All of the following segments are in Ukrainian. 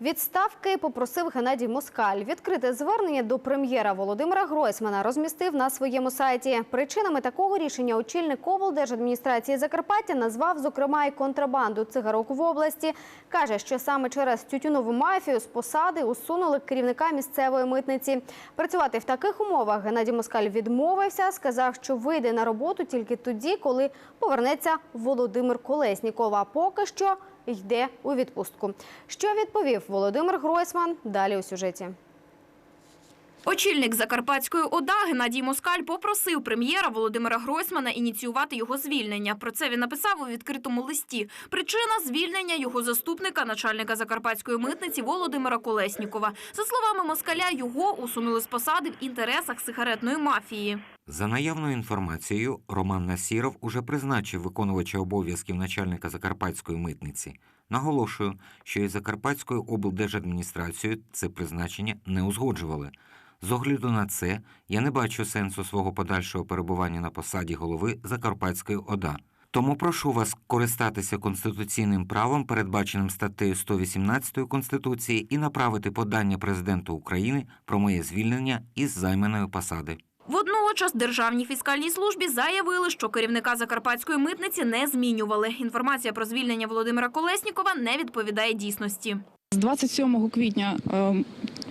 Відставки попросив Геннадій Москаль. Відкрите звернення до прем'єра Володимира Гройсмана розмістив на своєму сайті. Причинами такого рішення очільник облдержадміністрації Закарпаття назвав, зокрема, і контрабанду цигарок в області. Каже, що саме через тютюнову мафію з посади усунули керівника місцевої митниці. Працювати в таких умовах Геннадій Москаль відмовився, сказав, що вийде на роботу тільки тоді, коли повернеться Володимир Колесніков. А поки що йде у відпустку. Що відповів Володимир Гройсман? Далі у сюжеті. Очільник Закарпатської ОДА Геннадій Москаль попросив прем'єра Володимира Гройсмана ініціювати його звільнення. Про це він написав у відкритому листі. Причина звільнення його заступника, начальника Закарпатської митниці Володимира Колеснікова. За словами Москаля, його усунули з посади в інтересах сигаретної мафії. За наявною інформацією, Роман Насіров уже призначив виконувача обов'язків начальника Закарпатської митниці. Наголошую, що із Закарпатською облдержадміністрацією це призначення не узгоджували. З огляду на це, я не бачу сенсу свого подальшого перебування на посаді голови Закарпатської ОДА. Тому прошу вас користатися конституційним правом, передбаченим статтею 118 Конституції, і направити подання президенту України про моє звільнення із займаної посади. Водночас Державній фіскальній службі заявили, що керівника Закарпатської митниці не змінювали. Інформація про звільнення Володимира Колеснікова не відповідає дійсності. З 27 квітня е,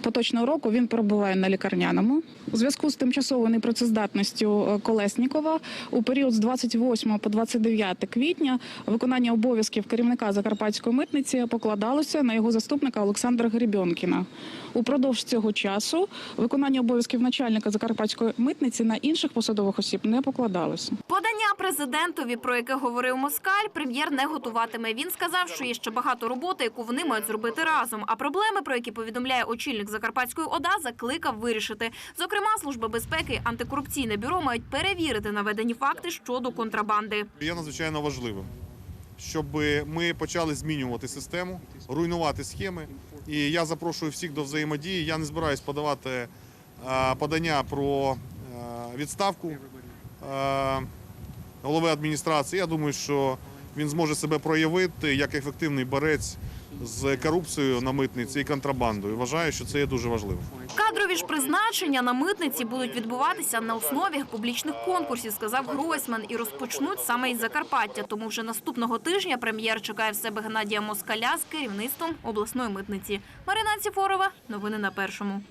поточного року він перебуває на лікарняному. У зв'язку з тимчасовою непрацездатністю е, Колеснікова у період з 28 по 29 квітня виконання обов'язків керівника Закарпатської митниці покладалося на його заступника Олександра Гребьонкіна. Упродовж цього часу виконання обов'язків начальника Закарпатської митниці на інших посадових осіб не покладалося. Подання президентові, про яке говорив Москаль, прем'єр не готуватиме. Він сказав, що є ще багато роботи, яку вони мають зробити разом. А проблеми, про які повідомляє очільник Закарпатської ОДА, закликав вирішити. Зокрема, служба безпеки антикорупційне бюро мають перевірити наведені факти щодо контрабанди. Є надзвичайно важливим, щоб ми почали змінювати систему, руйнувати схеми. І я запрошую всіх до взаємодії. Я не збираюсь подавати е, подання про е, відставку е, голови адміністрації. Я думаю, що він зможе себе проявити як ефективний борець з корупцією на митниці і контрабандою. Вважаю, що це є дуже важливим. Кадрові ж призначення на митниці будуть відбуватися на основі публічних конкурсів, сказав Гройсман, і розпочнуть саме із Закарпаття. Тому вже наступного тижня прем'єр чекає в себе Геннадія Москаля з керівництвом обласної митниці. Марина Ціфорова, новини на першому.